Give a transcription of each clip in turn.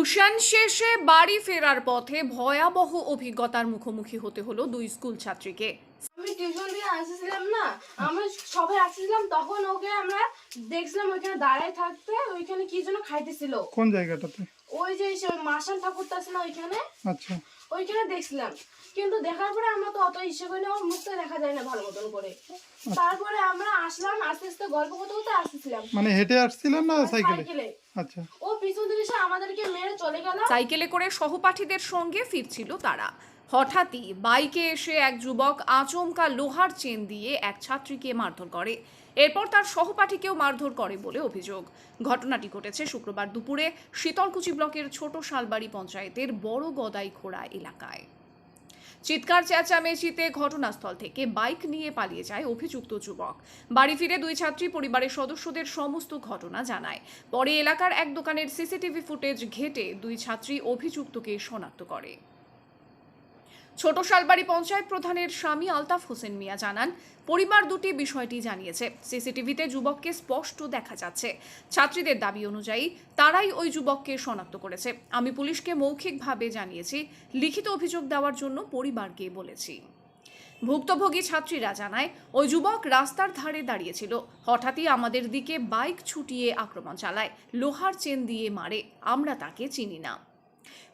Tuition শেষে বাড়ি ফেরার পথে ভয়াবহ অভিজ্ঞতার মুখোমুখি হতে হলো দুই স্কুল ছাত্রীকে। আমি টিউশন দিয়ে আসছিলাম না আমরা সবাই আসছিলাম তখন ওকে আমরা দেখছিলাম ওইখানে দাঁড়ায় থাকতে ওইখানে কি যেন খাইতেছিল। কোন জায়গাটাতে? ওই যে মাসান ঠাকুরটা আছে না ওইখানে। আচ্ছা। ওইখানে দেখছিলাম। কিন্তু দেখার পরে আমরা তো অত ইচ্ছে করি না ওর মুখটা দেখা যায় না ভালো মতন করে। তারপরে আমরা আসলাম আস্তে আস্তে গল্প করতে করতে আসতেছিলাম। মানে হেঁটে আসছিলেন না সাইকেলে সাইকেলে আচ্ছা। ও পিছন থেকে আমাদেরকে মেরে চলে গেল। সাইকেলে করে সহপাঠীদের সঙ্গে ফিরছিল তারা। হঠাৎই বাইকে এসে এক যুবক আচমকা লোহার চেন দিয়ে এক ছাত্রীকে মারধর করে। এরপর তার সহপাঠীকেও মারধর করে বলে অভিযোগ। ঘটনাটি ঘটেছে শুক্রবার দুপুরে শীতলকুচি ব্লকের ছোট শালবাড়ি পঞ্চায়েতের বড় গদাই খোড়া এলাকায়। চিৎকার, চেঁচামেচিতে ঘটনাস্থল থেকে বাইক নিয়ে পালিয়ে যায় অভিযুক্ত যুবক। বাড়ি ফিরে দুই ছাত্রী পরিবারের সদস্যদের সমস্ত ঘটনা জানায়। পরে এলাকার এক দোকানের সিসিটিভি ফুটেজ ঘেটে দুই ছাত্রী অভিযুক্তকে শনাক্ত করে। ছোট শালবাড়ি পঞ্চায়েত প্রধানের স্বামী আলতাফ হোসেন মিয়া জানান, পরিবার দুটি বিষয়টি জানিয়েছে। সিসিটিভিতে যুবককে স্পষ্ট দেখা যাচ্ছে। ছাত্রীদের দাবি অনুযায়ী তারাই ওই যুবককে শনাক্ত করেছে। আমি পুলিশকে মৌখিকভাবে জানিয়েছি, লিখিত অভিযোগ দেওয়ার জন্য পরিবারকে বলেছি। ভুক্তভোগী ছাত্রীরা জানায়, ওই যুবক রাস্তার ধারে দাঁড়িয়েছিল। হঠাৎই আমাদের দিকে বাইক ছুটিয়ে আক্রমণ চালায়। লোহার চেন দিয়ে মারে। আমরা তাকে চিনি না।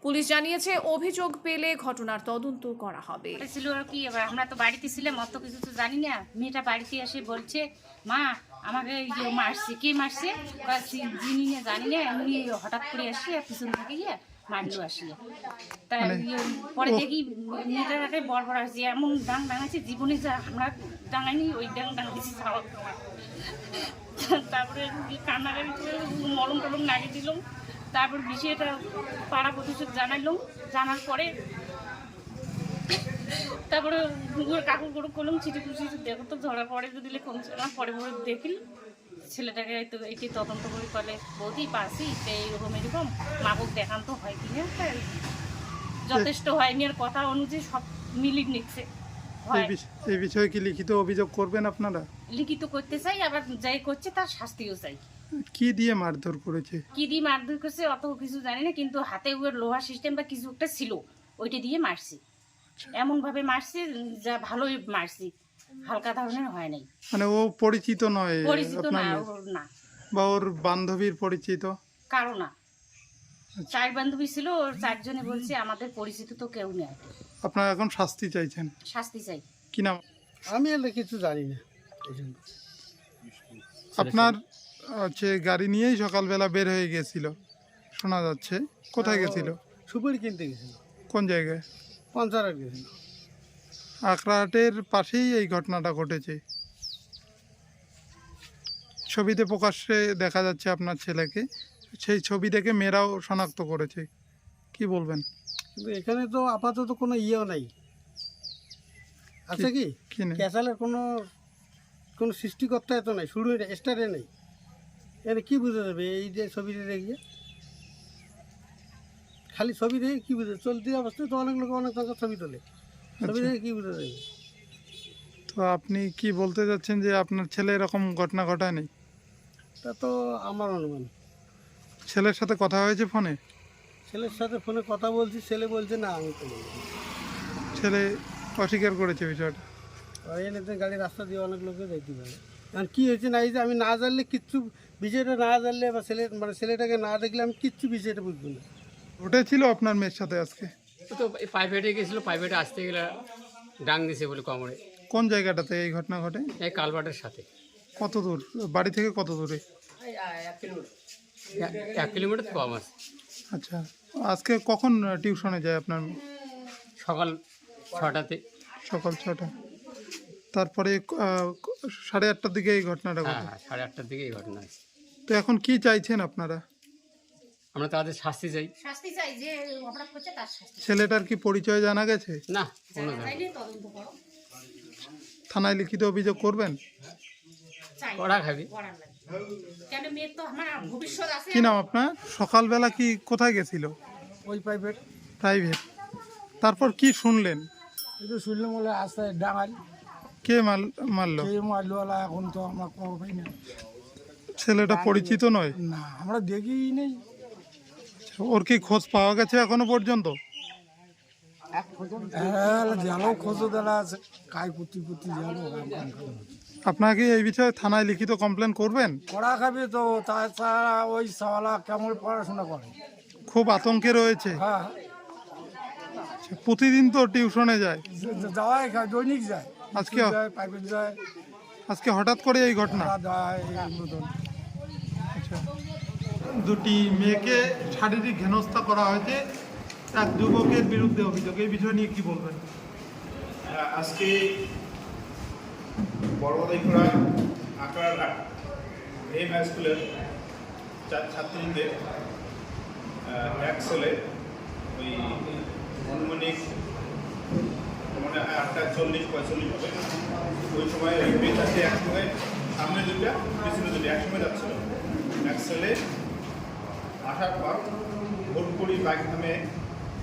পুলিশ জানিয়েছে অভিযোগ পেলে ঘটনার তদন্ত করা হবে। ছিল আর কি এবার আমরা তো বাড়িতে ছিলাম অত কিছু তো জানি না। মেয়েটা বাড়িতে এসে বলছে মা আমাকে ইয়ে মারছে কে মারছে? কয়, না জানি না এমনি হঠাৎ করে আসি আর পিছন থেকে গিয়ে মারলো আসিয়া তা ইয়ে পরে দেখি মেয়েটার একটা বড় বড় আছে এমন ডাং ডাঙাচ্ছে জীবনে যা আমরা ডাঙাইনি ওই ডাং খাওয়া তারপরে কান্নাকাটি করে মলম টলম লাগিয়ে দিলাম। তারপর বিষয়টা পাড়া প্রতিশোধ জানাইলাম জানার পরে তারপরে কাকুর করে করলাম চিঠি খুশি দেখো তো ধরা পড়ে যদি কমছে না পরে পরে দেখিল ছেলেটাকে তো এটি তদন্ত করে করলে বৌদি তো এইরকম এরকম মাবুক দেখান তো হয় কি না? যথেষ্ট হয়নি আর কথা অনুযায়ী সব মিলিয়ে নিচ্ছে। হয়। এই বিষয়ে কি লিখিত অভিযোগ করবেন আপনারা? লিখিত করতে চাই আবার যাই করছে তার শাস্তিও চাই। কি দিয়ে মারধর করেছে? কি দিয়ে মারধর করছে অত কিছু জানি না কিন্তু হাতে ওর লোহার সিস্টেম বা কিছু একটা ছিল ওইটা দিয়ে মারছি। এমন ভাবে মারছি যা ভালোই মারছি। হালকা ধরনের হয় নাই। মানে ও পরিচিত নয় পরিচিত না ওর না। বা ওর বান্ধবীর পরিচিত? কারও না। চার বান্ধবী ছিল ওর চারজনে বলছে আমাদের পরিচিত তো কেউ নেই আপনারা এখন শাস্তি চাইছেন? শাস্তি চাই। কি নাম? আমি এলে কিছু জানি না। আপনার হচ্ছে গাড়ি নিয়েই সকালবেলা বের হয়ে গেছিল। শোনা যাচ্ছে। কোথায় গেছিল? সুপারি কিনতে গেছিল। কোন জায়গায়? পঞ্চায়েত গেছিল। আখড়াহাটের পাশেই এই ঘটনাটা ঘটেছে। ছবিতে প্রকাশ্যে দেখা যাচ্ছে আপনার ছেলেকে। সেই ছবি দেখে মেয়েরাও শনাক্ত করেছে। কি বলবেন? কিন্তু এখানে তো আপাতত কোনো ইয়েও নাই। আছে কি কি? ক্যাসালের কোনো কোনো সৃষ্টিকর্তা এত নাই। শুরু স্টারে নেই। এখানে কি বুঝে যাবে? এই যে ছবিটা দেখিয়ে খালি ছবি দেখে কি বুঝে চলতি অবস্থায় তো অনেক লোক অনেক রকম ছবি তোলে। ছবি দেখে কি বুঝে যাবে? তো আপনি কি বলতে যাচ্ছেন যে আপনার ছেলে এরকম ঘটনা ঘটায়নি তা তো আমার অনুমান। ছেলের সাথে কথা হয়েছে ফোনে? ছেলের সাথে ফোনে কথা বলছি ছেলে বলছে না আমি তো। ছেলে অস্বীকার করেছে বিষয়টা? এনে গাড়ি রাস্তা দিয়ে অনেক লোকে যাইতে পারে। কারণ কী হয়েছে না এই যে আমি না জানলে কিচ্ছু বিষয়টা না জানলে বা ছেলে মানে ছেলেটাকে না দেখলে আমি কিচ্ছু বিষয়টা বুঝব না। ঘটেছিল আপনার মেয়ের সাথে আজকে? ও তো প্রাইভেটে গেছিল প্রাইভেটে আসতে গেলে ডাং দিছে বলে কোমরে। কোন জায়গাটাতে এই ঘটনা ঘটে? এই কালভার্টের সাথে। কত দূর? বাড়ি থেকে কত দূরে? এক- এক কিলোমিটার কম আছে। আচ্ছা আজকে কখন টিউশনে যায় আপনার মেয়ে? সকাল ছটাতে। সকাল ছটা। তারপরে আহ, সাড়ে আটটার দিকে এই ঘটনাটা হ্যাঁ ঘটে। হ্যাঁ সাড়ে আটটার দিকে এই ঘটনা আছে। তো এখন কি চাইছেন আপনারা? আমরা তাদের শাস্তি চাই। শাস্তি চাই যে অপরাধ করছে তার শাস্তি। ছেলেটার কি পরিচয় জানা গেছে? না কোনো জানা নেই। তদন্ত করো। থানায় লিখিত অভিযোগ করবেন? চাই। কড়া খাবি। করার লাগে কেন মেয়ের তো আমার ভবিষ্যৎ আছে। কি নাম আপনার? সকালবেলা কি কোথায় গেছিল? ওই প্রাইভেট প্রাইভেট তারপর কি শুনলেন? এই তো শুনলাম বলে আসতে ডাঙাল কে মাল মারলো? সেই মারলোয়ালা এখন তো আমরা খবর পাই না। ছেলেটা পরিচিত নয়? না আমরা দেখিই নেই। ওর কি খোঁজ পাওয়া গেছে এখনও পর্যন্ত? হ্যাঁ আপনাকে এই বিষয়ে থানায় লিখিত কমপ্লেন করবেন? পড়া খাবে তো তাছাড়া ওই সাওয়ালা কেমন পড়াশোনা করে? খুব আতঙ্কে রয়েছে। হ্যাঁ। প্রতিদিন তো টিউশনে যায়। যাওয়াই খায় দৈনিক যায় আজকে আজকে হঠাৎ করে এই ঘটনা পড়া যায় এই মতন আচ্ছা দুটি মেয়েকে শারীরিক হেনস্থা করা হয়েছে। তার যুবকের বিরুদ্ধে অভিযোগ। এই বিষয় নিয়ে কি বলবেন? আজকে বড়বাদাইখোড়া আঁকড়ার এম হাই স্কুলের ছাত্রীদের এক ছেলে ওই আনুমানিক মানে আটটা চল্লিশ, পঁয়তাল্লিশ হবে। ওই সময় ওই মেয়ে চারটে একসঙ্গে, সামনে দুইটা, পিছনে দুটো একসঙ্গে যাচ্ছিল। এক ছেলে আসার পর ভোট করি বাইক নামে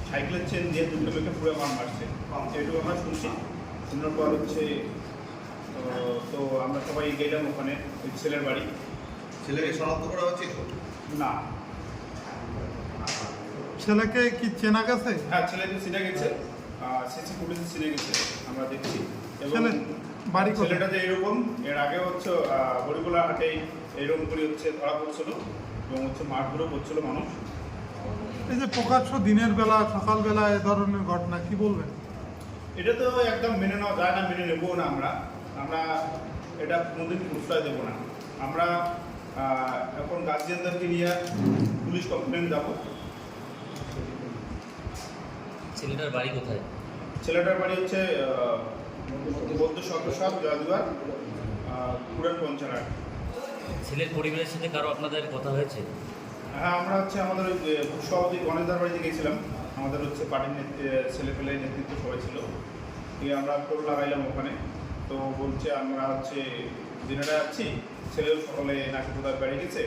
সাইকেলের চেন দিয়ে দুটো মেয়েকে পুরো মার মারছে। এটুকু আমরা শুনছি। শোনার পর হচ্ছে তো- তো আমরা সবাই গেলাম ওখানে ওই ছেলের বাড়ি। ছেলেকে শনাক্ত করা হচ্ছে না। ছেলেকে কি চেনা গেছে? হ্যাঁ ছেলেকে চিনে গেছে। সিসি ফুটেজে চিনে গেছে আমরা দেখছি। এবং বাড়ি ছেলেটা যে এরকম এর আগে হচ্ছে হরিগোলা হাটে এরকম করে হচ্ছে ধরা পড়ছিল। এবং হচ্ছে মারধরও করছিল মানুষ। এই যে প্রকাশ্য দিনের বেলা সকালবেলা এ ধরনের ঘটনা কি বলবেন? এটা তো একদম মেনে নেওয়া যায় না মেনে নেব না আমরা। আমরা এটা কোনোদিন প্রশ্রয় দেবো না। আমরা আহ, এখন গার্জিয়ানদেরকে নিয়ে পুলিশ কমপ্লেন যাব ছেলেটার বাড়ি কোথায়? ছেলেটার বাড়ি হচ্ছে বৌদ্ধ সদস্য জয়দুয়ার পুরান পঞ্চায়েত। ছেলের পরিবারের সাথে কারও আপনাদের কথা হয়েছে? হ্যাঁ আমরা হচ্ছে আমাদের ওই সভাপতি গণেশদার বাড়িতে গেছিলাম আমাদের হচ্ছে পার্টির ছেলে পেলে নেতৃত্ব সবাই ছিল। দিয়ে আমরা টোল লাগাইলাম ওখানে। তো বলছে আমরা হচ্ছে দিনেটা যাচ্ছি। ছেলেও সকালে নাকি কোথায় বেড়ে গেছে।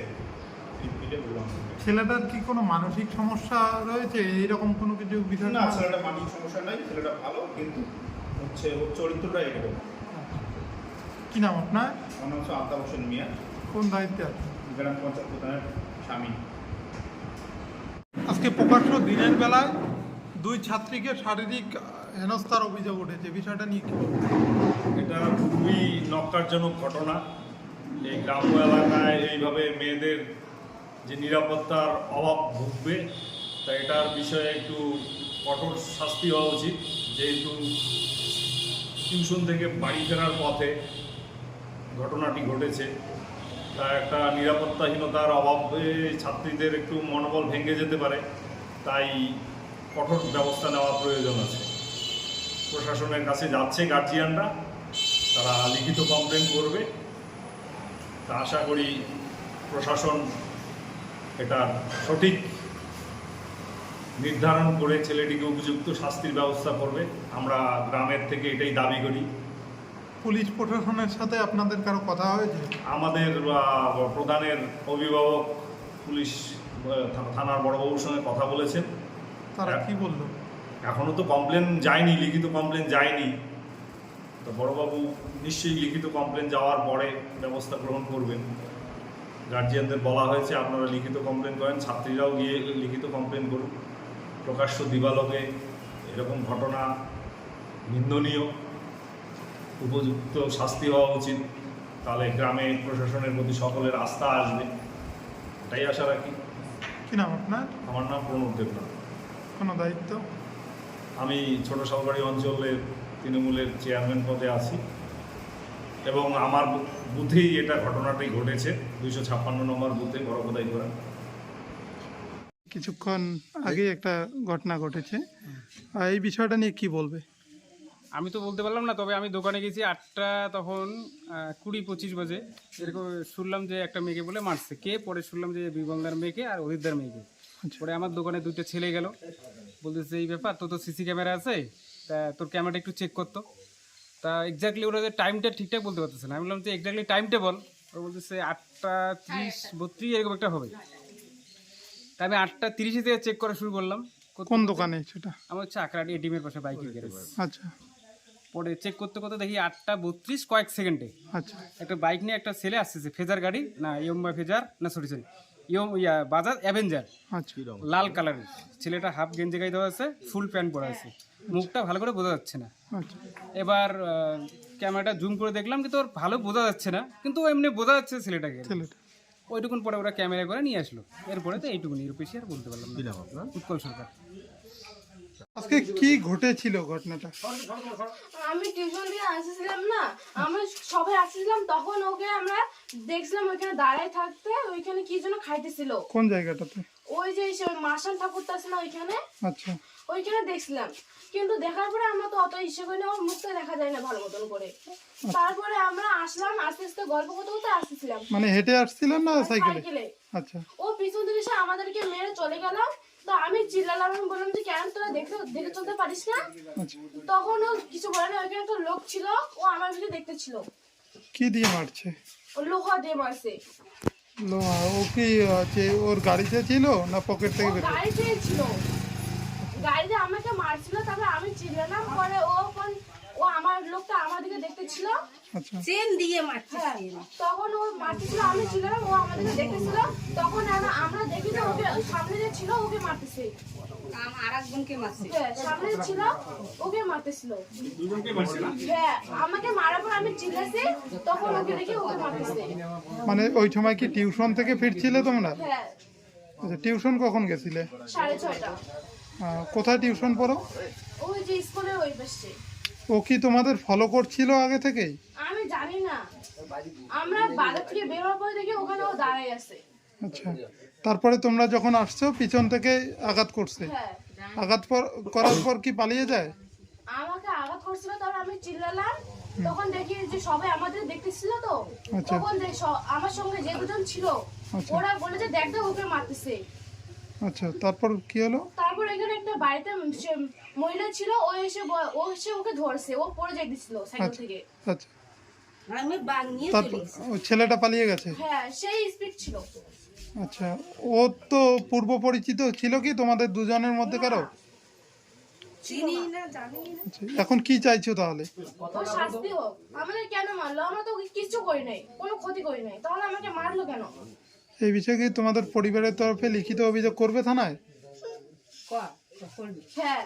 বললাম ছেলেটার কি কোনো মানসিক সমস্যা রয়েছে? এইরকম কোনো কিছু বিষয় না ছেলেটা মানসিক সমস্যা নাই। ছেলেটা ভালো কিন্তু হচ্ছে ওর চরিত্রটা এরকম। কি নাম আপনার? আমার নাম হচ্ছে আলতাফ হোসেন মিয়া। কোন দায়িত্বে আছে। গ্রাম পঞ্চায়েত প্রধানের স্বামী। আজকে প্রকাশ্য দিনের বেলায় দুই ছাত্রীকে শারীরিক হেনস্থার অভিযোগ উঠেছে। বিষয়টা নিয়ে কি এটা খুবই নক্কারজনক ঘটনা। এই গ্রাম্য এলাকায় এইভাবে মেয়েদের যে নিরাপত্তার অভাব ভুগবে তা এটার বিষয়ে একটু কঠোর শাস্তি হওয়া উচিত। যেহেতু টিউশন থেকে বাড়ি ফেরার পথে ঘটনাটি ঘটেছে তা একটা নিরাপত্তাহীনতার অভাবে ছাত্রীদের একটু মনোবল ভেঙে যেতে পারে, তাই কঠোর ব্যবস্থা নেওয়া প্রয়োজন আছে। প্রশাসনের কাছে যাচ্ছে গার্জিয়ানরা তারা লিখিত কমপ্লেন করবে। তা আশা করি প্রশাসন এটা সঠিক নির্ধারণ করে ছেলেটিকে উপযুক্ত শাস্তির ব্যবস্থা করবে। আমরা গ্রামের থেকে এটাই দাবি করি। পুলিশ প্রশাসনের সাথে আপনাদের কারও কথা হয়েছে? আমাদের প্রধানের অভিভাবক পুলিশ থানার বড়বাবুর সঙ্গে কথা বলেছেন। তারা কি বলল? এখনও তো কমপ্লেন যায়নি লিখিত কমপ্লেন যায়নি। তো বড়বাবু নিশ্চয়ই লিখিত কমপ্লেন যাওয়ার পরে ব্যবস্থা গ্রহণ করবেন। গার্জিয়ানদের বলা হয়েছে আপনারা লিখিত কমপ্লেন করেন ছাত্রীরাও গিয়ে লিখিত কমপ্লেন করুন। প্রকাশ্য দিবালোকে এরকম ঘটনা নিন্দনীয়। উপযুক্ত শাস্তি হওয়া উচিত। তাহলে গ্রামে প্রশাসনের প্রতি সকলের আস্থা আসবে। এটাই আশা রাখি। কি নাম আপনার? আমার নাম প্রণব দেবনাথ। কোনো দায়িত্ব? আমি ছোট সালবাড়ি অঞ্চলের তৃণমূলের চেয়ারম্যান পদে আছি এবং আমার বুথেই এটা ঘটনাটাই ঘটেছে। দুইশো ছাপ্পান্ন নম্বর বুথে বড়পদাই করা কিছুক্ষণ আগে একটা ঘটনা ঘটেছে। আর এই বিষয়টা নিয়ে কি বলবে? আমি তো বলতে পারলাম না তবে আমি দোকানে গেছি আটটা তখন কুড়ি পঁচিশ বাজে। এরকম শুনলাম যে একটা মেয়েকে বলে মারছে। কে? পরে শুনলাম যে বিমলদার মেয়েকে আর অদিতদার মেয়েকে। আচ্ছা। পরে আমার দোকানে দুটো ছেলে গেল। বলতেছে এই ব্যাপার তোর তো সিসি ক্যামেরা আছে তা তোর ক্যামেরাটা একটু চেক করতো। তা এক্স্যাক্টলি ওরা যে টাইমটা ঠিকঠাক বলতে পারতেছে না। আমি বললাম যে এক্স্যাক্টলি টাইমটা বল। ও বলতেছে আটটা ত্রিশ বত্রিশ এরকম একটা হবে। তা আমি আটটা তিরিশে থেকে চেক করা শুরু করলাম। কোন দোকানে সেটা? আমার হচ্ছে আকরাটি এটিএমের পাশে বাইকের গ্যারেজ আচ্ছা। পরে চেক করতে করতে দেখি আটটা বত্রিশ কয়েক সেকেন্ডে। আচ্ছা। একটা বাইক নিয়ে একটা ছেলে আসতেছে ফেজার গাড়ি না ইয়ম্বা ফেজার না সরি সরি ইয়ং ইয়া বাজাজ অ্যাভেঞ্জার আচ্ছা। লাল কালারের ছেলেটা হাফ গেঞ্জি গায়ে দেওয়া আছে ফুল প্যান্ট পরা আছে। মুখটা ভালো করে বোঝা যাচ্ছে না। আচ্ছা। এবার ক্যামেরাটা জুম করে দেখলাম কিন্তু ওর ভালো বোঝা যাচ্ছে না কিন্তু এমনি বোঝা যাচ্ছে ছেলেটাকে। ছেলেটা। ওইটুকুন পরে ওরা ক্যামেরা করে নিয়ে আসলো। এরপরে তো এইটুকুনি এর বেশি আর বলতে পারলাম না। উৎকল সরকার। আজকে কি ঘটেছিল ঘটনাটা? আমি টিউশন দিয়ে আসছিলাম না আমরা সবাই আসছিলাম তখন ওকে আমরা দেখছিলাম ওইখানে দাঁড়ায় থাকতে ওইখানে কি যেন খাইতেছিল। কোন জায়গাটাতে? ওই যে মাসান ঠাকুরটা আছে না ওইখানে? আচ্ছা। ওইখানে দেখছিলাম। কিন্তু দেখার পরে আমরা তো অত ইচ্ছে করি না ওর মুখটা দেখা যায় না ভালো মতন করে। তারপরে আমরা আসলাম আস্তে আস্তে গল্প করতে করতে আসছিলাম। মানে হেঁটে আসছিলেন না সাইকেলে? সাইকেলে। আচ্ছা। ও পিছন থেকে এসে আমাদেরকে মেরে চলে গেল তো আমি চিল্লালাম আমি বললাম যে কেন তোরা দেখতে দেখে চলতে পারিস না? আচ্ছা। তখন ও কিছু বলে না ওইখানে একটা লোক ছিল ও আমার ভিতরে দেখতে ছিল। কি দিয়ে মারছে? ও লোহা দিয়ে মারছে। লোহা ও কি হচ্ছে ওর গাড়িতে ছিল না পকেট থেকে বের? গাড়িতে ছিল। গাড়িতে আমাকে মারছিল তারপরে আমি চিল্লালাম পরে ও কোন ও আমার লোকটা আমার দিকে দেখতে ছিল। আচ্ছা। হ্যাঁ, তখন ও মারতেছিল আমি ছিলাম ও আমাদেরকে দেখতেছিল তখন আমরা আমরা দেখি যে ওকে সামনে যে ছিল ওকে মারতেছে। হ্যাঁ, সামনে ছিল ওকে মারতেছিল। হ্যাঁ আমাকে মারার পর আমি চিল্লাছি তখন ওকে দেখি ওকে মারতেছে। মানে ওই সময় কি টিউশন থেকে ফিরছিলে তোমরা? হ্যাঁ। আচ্ছা টিউশন কখন গেছিলে? সাড়ে ছয়টা। কোথায় টিউশন পড়ো? ওই যে স্কুলের ওই পাশে। ও কি তোমাদের ফলো করছিল আগে থেকেই? আমি জানি না। আমরা বাজার থেকে বের হওয়ার পরে দেখি ওখানে ও দাঁড়াই আছে। আচ্ছা। তারপরে তোমরা যখন আসছো পিছন থেকে আঘাত করছে। হ্যাঁ। আঘাত পর- করার পর কি পালিয়ে যায়? আমাকে আঘাত করছিল তারপর আমি চিল্লালাম। তখন দেখি যে সবাই আমাদের দেখতেছিল তো। আচ্ছা। তখন দেখ- আমার সঙ্গে যে দুজন ছিল আচ্ছা। ওরা বলে যে দেখ দেখ ওকে মারতেছে। আচ্ছা তারপর কি হলো? তারপর এখানে একটা বাড়িতে মহিলা ছিল ও এসে ও এসে ওকে ধরছে ও পড়ে যাইতেছিল সাইকেল আচ্ছা থেকে। আচ্ছা। তারপর ওই ছেলেটা পালিয়ে গেছে? হ্যাঁ সেই স্পিড ছিল। আচ্ছা ও তো পূর্ব পরিচিত ছিল কি তোমাদের দুজনের মধ্যে কারও? আচ্ছা, এখন কি চাইছো তাহলে? ও শাস্তি হোক। আমাদের কেন মারলো? আমরা তো কিছু করি নাই কোনো ক্ষতি করি নাই। তাহলে আমাকে মারলো কেন? এই বিষয়ে কি তোমাদের পরিবারের তরফে লিখিত অভিযোগ করবে থানায়? হ্যাঁ।